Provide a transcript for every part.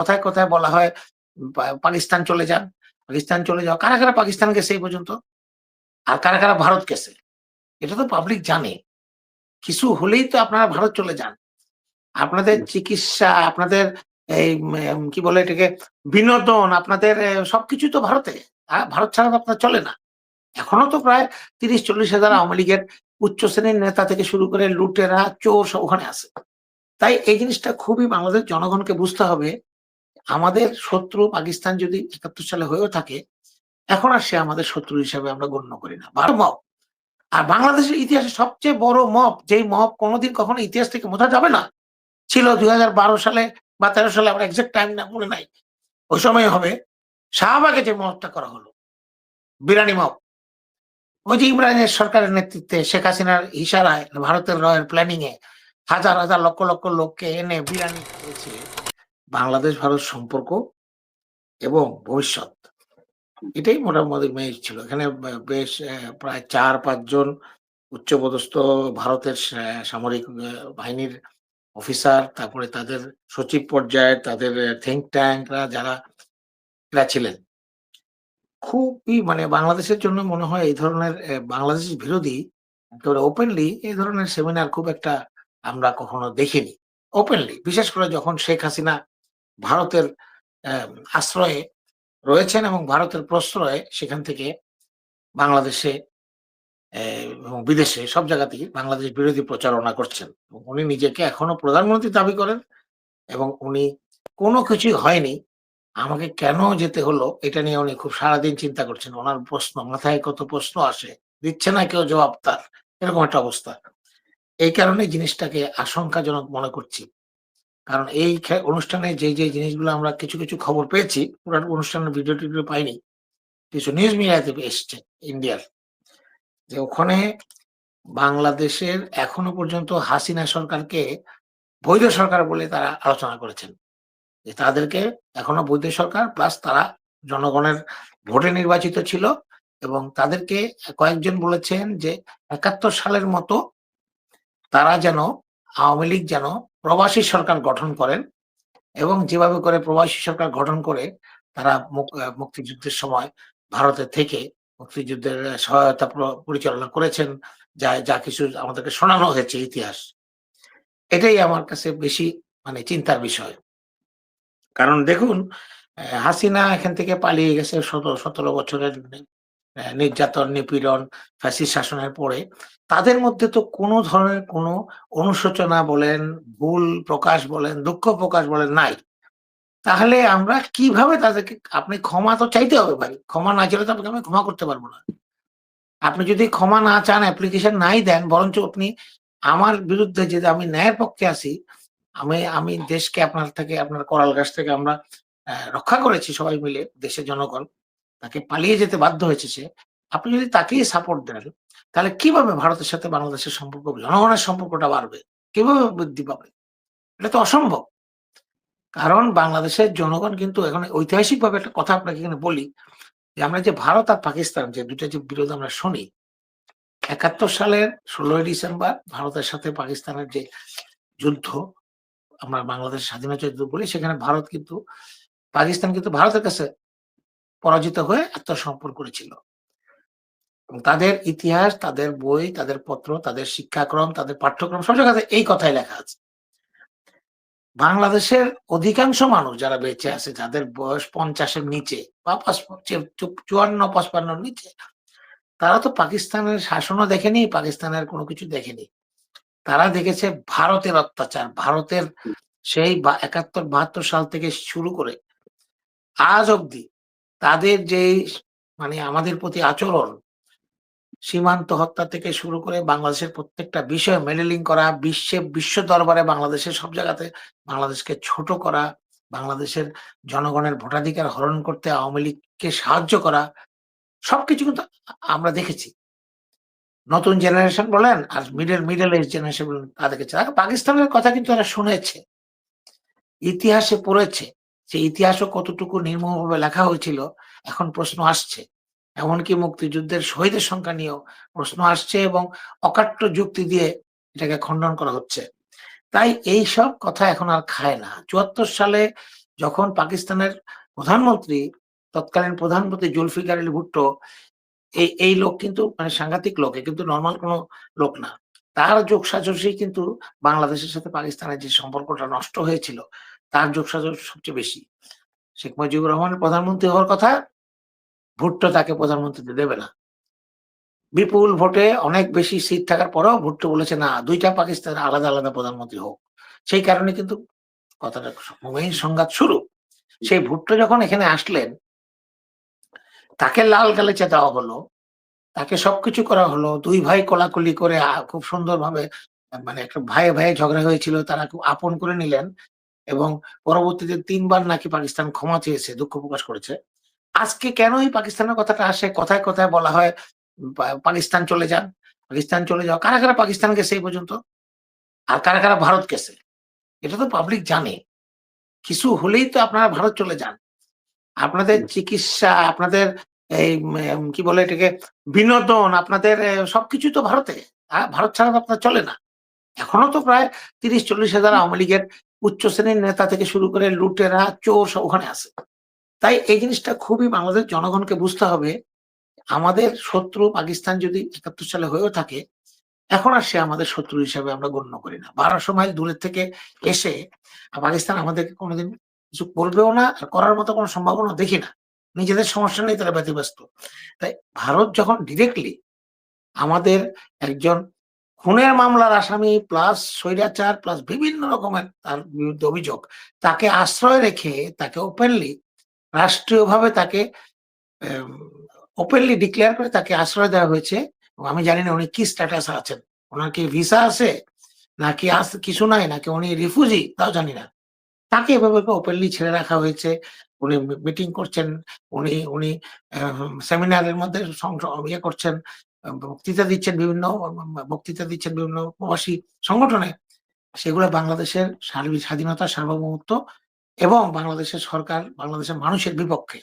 কথায় কথায় বলা হয় পাকিস্তান চলে যান। পাকিস্তান চলে যাও কারা কারা পাকিস্তান গেছে এই পর্যন্ত? আর কারা কারা ভারত গেছে? এটা তো পাবলিক জানে। কিছু হলেই তো আপনারা ভারত চলে যান। আপনাদের চিকিৎসা আপনাদের এই কি বলে এটাকে বিনোদন আপনাদের সবকিছু তো ভারতে। ভারত ছাড়া তো আপনার চলে না। এখনও তো প্রায় তিরিশ চল্লিশ হাজার আওয়ামী লীগের উচ্চ শ্রেণির নেতা থেকে শুরু করে লুটেরা চোর সব ওখানে আছে। তাই এই জিনিসটা খুবই বাংলাদেশ জনগণকে বুঝতে হবে আমাদের শত্রু পাকিস্তান যদি একাত্তর সালে হয়েও থাকে, এখন আর সে আমাদের শত্রু হিসাবে আমরা গণ্য করি না। বারো মব। আর বাংলাদেশের ইতিহাসে সবচেয়ে বড় মব, যেই মব কোনোদিন কখনো ইতিহাস থেকে মোছা যাবে না, ছিল দুই হাজার বারো সালে বা তেরো সালে, আমার এক্সাক্ট টাইম না মনে নাই। ওই সময় হবে শাহবাগে যে মবটা করা হলো, বিরানি মপ ওই যে ইমরানের সরকারের নেতৃত্বে শেখ হাসিনার ইশারায়, ভারতের রয়ের প্ল্যানিং এ হাজার হাজার লক্ষ লক্ষ লোককে এনে বিরানি করেছে। বাংলাদেশ, ভারত সম্পর্ক এবং ভবিষ্যৎ। এটাই মোটামুটি মেয়ে ছিল। এখানে বেশ প্রায় চার পাঁচজন উচ্চপদস্থ ভারতের সামরিক বাহিনীর অফিসার তারপরে তাদের সচিব পর্যায়ে তাদের থিঙ্ক ট্যাঙ্করা যারা, এরা ছিলেন। খুবই মানে বাংলাদেশের জন্য মনে হয় এই ধরনের বাংলাদেশ বিরোধী একেবারে ওপেনলি এই ধরনের সেমিনার খুব একটা আমরা কখনো দেখিনি। ওপেনলি বিশেষ করে যখন শেখ হাসিনা ভারতের আশ্রয়ে রয়েছেন এবং ভারতের প্রশ্রয়ে সেখান থেকে বাংলাদেশে এবং বিদেশে, সব জায়গাতেই বাংলাদেশ বিরোধী প্রচারণা করছেন। এবং উনি নিজেকে এখনও প্রধানমন্ত্রী দাবি করেন এবং উনি কোনো কিছুই হয়নি। আমাকে কেন যেতে হলো এটা নিয়ে উনি খুব সারাদিন চিন্তা করছেন। ওনার প্রশ্ন, মাথায় কত প্রশ্ন আসে, দিচ্ছে না কেউ জবাব তার, এরকম একটা অবস্থা। এই কারণে জিনিসটাকে আশঙ্কাজনক মনে করছি। কারণ এই অনুষ্ঠানে যে যে জিনিসগুলো আমরা কিছু কিছু খবর পেয়েছি পুরো অনুষ্ঠানের ভিডিও টিডিও পাইনি। কিছু নিউজ মিডিয়াতে এসছে ইন্ডিয়ার যে ওখানে বাংলাদেশের এখনও পর্যন্ত হাসিনা সরকারকে বৈধ সরকার বলে তারা আলোচনা করেছেন। যে তাদেরকে এখনও বৈধ সরকার প্লাস তারা জনগণের ভোটে নির্বাচিত ছিল এবং তাদেরকে কয়েকজন বলেছেন যে একাত্তর সালের মতো তারা যেন আওয়ামী লীগ যেন প্রবাসী সরকার গঠন করেন এবং যেভাবে করে প্রবাসী সরকার গঠন করে তারা মুক- মুক্তিযুদ্ধের সময় ভারতে থেকে মুক্তিযুদ্ধের সহায়তা পরিচালনা করেছেন, যা যা কিছু আমাদেরকে শোনানো হয়েছে ইতিহাস। এটাই আমার কাছে বেশি মানে চিন্তার বিষয়। কারণ দেখুন হাসিনা এখান থেকে পালিয়ে গেছে সতেরো বছরের নির্যাতন, নিপীড়ন ফ্যাসিস্ট শাসনের পরে তাদের মধ্যে তো কোনো ধরনের কোনো অনুশোচনা বলেন, ভুল প্রকাশ বলেন, দুঃখ প্রকাশ বলেন নাই। তাহলে আমরা কীভাবে তাদেরকে, আপনি ক্ষমা তো চাইতে হবে ভাই, ক্ষমা না চাইলে তো আপনাকে আমি ক্ষমা করতে পারব না। আপনি যদি ক্ষমা না চান অ্যাপ্লিকেশন নাই দেন, বরঞ্চ আপনি আমার বিরুদ্ধে যদি আমি ন্যায়ের পক্ষে আসি আমি আমি দেশকে আপনার থেকে, আপনার করাল গাছ থেকে আমরা রক্ষা করেছি সবাই মিলে, দেশের জনগণ। তাকে পালিয়ে যেতে বাধ্য হয়েছে সে, আপনি যদি তাকেই সাপোর্ট দেন, তাহলে কীভাবে ভারতের সাথে বাংলাদেশের সম্পর্ক, জনগণের সম্পর্কটা বাড়বে? কীভাবে বৃদ্ধি পাবে? এটা তো অসম্ভব। কারণ বাংলাদেশের জনগণ কিন্তু এখন ঐতিহাসিকভাবে একটা কথা আপনাকে এখানে বলি, যে আমরা যে ভারত আর পাকিস্তান, যে দুইটা যে বিরোধ আমরা শুনি, একাত্তর সালের ষোলোই ডিসেম্বর ভারতের সাথে পাকিস্তানের যে যুদ্ধ, আমরা বাংলাদেশ স্বাধীনতা যুদ্ধ বলি, সেখানে ভারত কিন্তু, পাকিস্তান কিন্তু ভারতের কাছে পরাজিত হয়ে আত্মসমর্পণ করেছিল। তাদের ইতিহাস, তাদের বই, তাদের পত্র, তাদের শিক্ষাক্রম, তাদের পাঠ্যক্রম, সব জায়গাতে এই কথাই লেখা আছে। বাংলাদেশের অধিকাংশ মানুষ যারা বেঁচে আছে, যাদের বয়স পঞ্চাশের নিচে বা চুয়ান্ন পঁচপান্নর নিচে, তারা তো পাকিস্তানের শাসনও দেখেনি, পাকিস্তানের কোনো কিছু দেখেনি। তারা দেখেছে ভারতের অত্যাচার, ভারতের সেই একাত্তর, বাহাত্তর সাল থেকে শুরু করে আজ অব্দি তাদের যে মানে আমাদের প্রতি আচরণ, সীমান্ত হত্যা থেকে শুরু করে বাংলাদেশের প্রত্যেকটা বিষয় মেডেলিং করা, বিশ্বে, বিশ্ব দরবারে বাংলাদেশের সব জায়গাতে বাংলাদেশকে ছোট করা, বাংলাদেশের জনগণের ভোটাধিকার হরণ করতে আওয়ামী লীগকে সাহায্য করা, সবকিছু কিন্তু আমরা দেখেছি। নতুন জেনারেশন বলেন আর মিডল মিডল এজ জেনারেশন বলেন তাদের কাছে পাকিস্তানের কথা কিন্তু তারা শুনেছে, ইতিহাসে পড়েছে। সেই ইতিহাসও কতটুকু নির্মমভাবে লেখা হয়েছিল, এখন প্রশ্ন আসছে। এমনকি মুক্তিযুদ্ধের শহীদের সংখ্যা নিয়েও প্রশ্ন আসছে এবং অকাট্য যুক্তি দিয়ে এটাকে খণ্ডন করা হচ্ছে। তাই এই সব কথা এখন আর খায় না। চুয়াত্তর সালে যখন পাকিস্তানের প্রধানমন্ত্রী, তৎকালীন প্রধানমন্ত্রী জুলফিকার আলী ভুট্টো, এই এই লোক কিন্তু মানে সাংঘাতিক লোক কিন্তু নর্মাল কোনো লোক না। তার যোগ সাজসেই কিন্তু বাংলাদেশের সাথে পাকিস্তানের যে সম্পর্কটা নষ্ট হয়েছিল তার যোগ সাজস সবচেয়ে বেশি। শেখ মুজিবুর রহমানের প্রধানমন্ত্রী হওয়ার কথা ভুট্টো তাকে প্রধানমন্ত্রীতে দেবে না। বিপুল ভোটে অনেক বেশি সিট থাকার পরেও ভুট্টো বলেছে, না, দুইটা পাকিস্তান আলাদা আলাদা প্রধানমন্ত্রী হোক। সেই কারণে কিন্তু কথাটা সংঘাত শুরু। সেই ভুট্টো যখন এখানে আসলেন, তাকে লাল গালিচা দেওয়া হলো, তাকে সবকিছু করা হলো, দুই ভাই কোলাকুলি করে খুব সুন্দরভাবে মানে একটা ভাইয়ে ভাইয়ে ঝগড়া হয়েছিল, তারা খুব আপন করে নিলেন। এবং পরবর্তীতে তিনবার নাকি পাকিস্তান ক্ষমা চেয়েছে দুঃখ প্রকাশ করেছে। আজকে কেন এই পাকিস্তানের কথাটা আসে? কথায় কথায় বলা হয় পাকিস্তান চলে যান। পাকিস্তান চলে যাও কারা কারা পাকিস্তান গেছে এই পর্যন্ত? আর কারা কারা ভারত গেছে? এটা তো পাবলিক জানে। কিছু হলেই তো আপনারা ভারত চলে যান। আপনাদের চিকিৎসা আপনাদের এই কি বলে এটাকে বিনোদন আপনাদের সবকিছু তো ভারতে। ভারত ছাড়া তো আপনার চলে না। এখনও তো প্রায় তিরিশ চল্লিশ হাজার আওয়ামী লীগের উচ্চ শ্রেণির নেতা থেকে শুরু করে লুটেরা, চোর সব ওখানে আছে। তাই এই জিনিসটা খুবই বাংলাদেশ জনগণকে বুঝতে হবে। আমাদের শত্রু পাকিস্তান যদি একাত্তর সালে হয়েও থাকে, এখন আর সে আমাদের শত্রু হিসাবে আমরা গণ্য করি না। বারোশো মাইল দূরের থেকে এসে পাকিস্তান আমাদেরকে কোনোদিন কিছু করবেও না আর করার মতো কোনো সম্ভাবনা দেখি না। নিজেদের সমস্যা নেই তারা ব্যতিব্যস্ত। তাই ভারত যখন ডিরেক্টলি আমাদের একজন খুনের মামলার আসামি প্লাস স্বৈরাচার প্লাস বিভিন্ন রকমের তার বিরুদ্ধে অভিযোগ। তাকে আশ্রয় রেখে, তাকে ওপেনলি রাষ্ট্রীয়ভাবে তাকে ওপেনলি ডিক্লেয়ার করে তাকে আশ্রয় দেওয়া হয়েছে। আমি জানি না উনি কি স্ট্যাটাস আছেন। ওনার কি ভিসা আছে? নাকি কিছু নাই? নাকি উনি রিফিউজি তাও জানি না। তাকে এভাবে ওপেনলি ছেড়ে রাখা হয়েছে। উনি মিটিং করছেন। উনি উনি সেমিনারের মধ্যে ইয়ে করছেন। বক্তৃতা দিচ্ছেন বিভিন্ন, বক্তৃতা দিচ্ছেন বিভিন্ন প্রবাসী সংগঠনে, সেগুলো বাংলাদেশের সার্বিক স্বাধীনতা, সার্বভৌমত্ব এবং বাংলাদেশের সরকার, বাংলাদেশের মানুষের বিপক্ষে।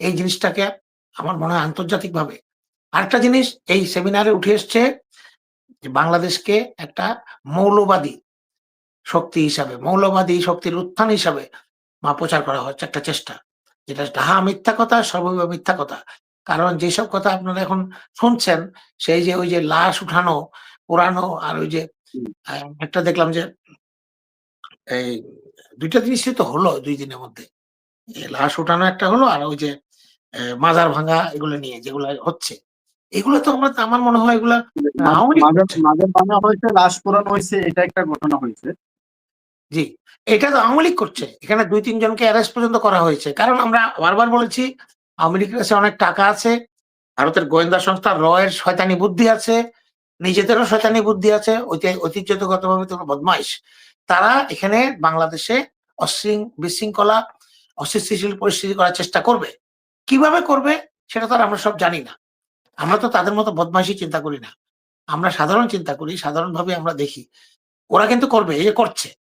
এই জিনিসটাকে আমার মনে হয় আন্তর্জাতিকভাবে। আরেকটা জিনিস, এই সেমিনারে উঠে এসছে যে বাংলাদেশকে একটা মৌলবাদী শক্তি হিসাবে, মৌলবাদী শক্তির উত্থান হিসাবে মা প্রচার করা হচ্ছে একটা চেষ্টা। যেটা ডাহা মিথ্যা কথা সর্বৈব মিথ্যা কথা। কারণ যেসব কথা আপনারা এখন শুনছেন সেই যে ওই যে লাশ উঠানো পোড়ানো আর ওই যে একটা দেখলাম যে এই দুইটা জিনিসই তো হলো দুই দিনের মধ্যে। লাশ উঠানো একটা হলো আর ওই যে মাজার ভাঙা এগুলো নিয়ে যেগুলো হচ্ছে। এগুলো তো আমরা আমার মনে হয় এগুলা। মাঝে ভাঙা হয়েছে লাশ পোড়ানো হয়েছে এটা একটা ঘটনা হয়েছে। জি এটা তো আওয়ামী লীগ করছে। এখানে দুই তিনজনকে অ্যারেস্ট পর্যন্ত করা হয়েছে। কারণ আমরা বারবার বলেছি লীগের কাছে অনেক টাকা আছে, ভারতের গোয়েন্দা সংস্থা রয়ের শয়তানি বুদ্ধি আছে, নিজেদেরও শয়তানি বুদ্ধি আছে, ঐতি- ঐতিহ্যগতভাবে তো বদমাইশ। তারা এখানে বাংলাদেশে অশৃং, বিশৃঙ্খলা, অস্থিতিশীল পরিস্থিতি করার চেষ্টা করবে। কীভাবে করবে, সেটা তো আমরা সব জানি না। আমরা তো তাদের মতো বদমাইশি চিন্তা করি না। আমরা সাধারণ চিন্তা করি, সাধারণভাবে আমরা দেখি। ওরা কিন্তু করবে যে করছে।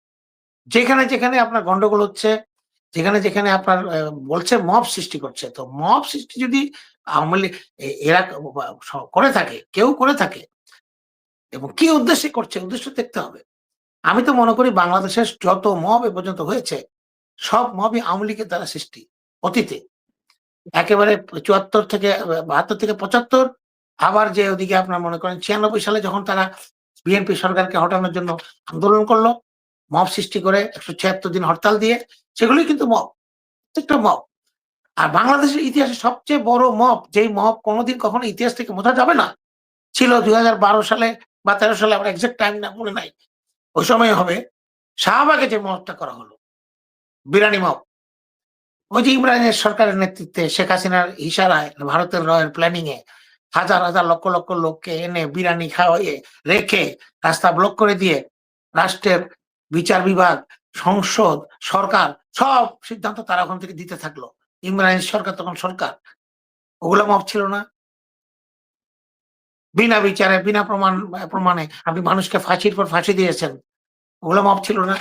যেখানে যেখানে আপনার গন্ডগোল হচ্ছে যেখানে যেখানে আপনার বলছে মব সৃষ্টি করছে। তো মব সৃষ্টি যদি আওয়ামী লীগ এরা করে থাকে, কেউ করে থাকে, এবং কি উদ্দেশ্যে করছে উদ্দেশ্য দেখতে হবে। আমি তো মনে করি বাংলাদেশের যত মব এ পর্যন্ত হয়েছে, সব মবই আওয়ামী লীগের দ্বারা সৃষ্টি, অতীতে। একেবারে চুয়াত্তর থেকে বাহাত্তর থেকে পঁচাত্তর, আবার যে ওদিকে আপনার মনে করেন ছিয়ানব্বই সালে যখন তারা বিএনপি সরকারকে হটানোর জন্য আন্দোলন করল মব সৃষ্টি করে একশো ছিয়াত্তর দিন হরতাল দিয়ে, সেগুলোই কিন্তু মব, প্রত্যেকটা মব। আর বাংলাদেশের ইতিহাসে সবচেয়ে বড় মব, যেই মব কোনোদিন কখনো ইতিহাস থেকে মোছা যাবে না, ছিল দুই সালে বা তেরো সালে, আমার এক্সাক্ট টাইম না, মনে নাই। ওই সময় হবে, শাহবাগে যে মবটা করা হলো, বিরানি মব। ওই যে ইমরানের সরকারের নেতৃত্বে শেখ হাসিনার ইশারায়, ভারতের রয়ের প্ল্যানিং এ, হাজার হাজার লক্ষ লক্ষ লোককে এনে বিরানি খাওয়াইয়ে রেখে রাস্তা ব্লক করে দিয়ে, রাষ্ট্রের বিচার বিভাগ, সংসদ, সরকার, সব সিদ্ধান্ত তারা ওখান থেকে দিতে থাকল। ইমরান সরকার তখন সরকার। ওগুলো মাফ ছিল না। বিনা বিচারে, বিনা প্রমাণ, প্রমাণে আপনি মানুষকে ফাঁসির পর ফাঁসি দিয়েছেন। ওগুলো মাফ ছিল না।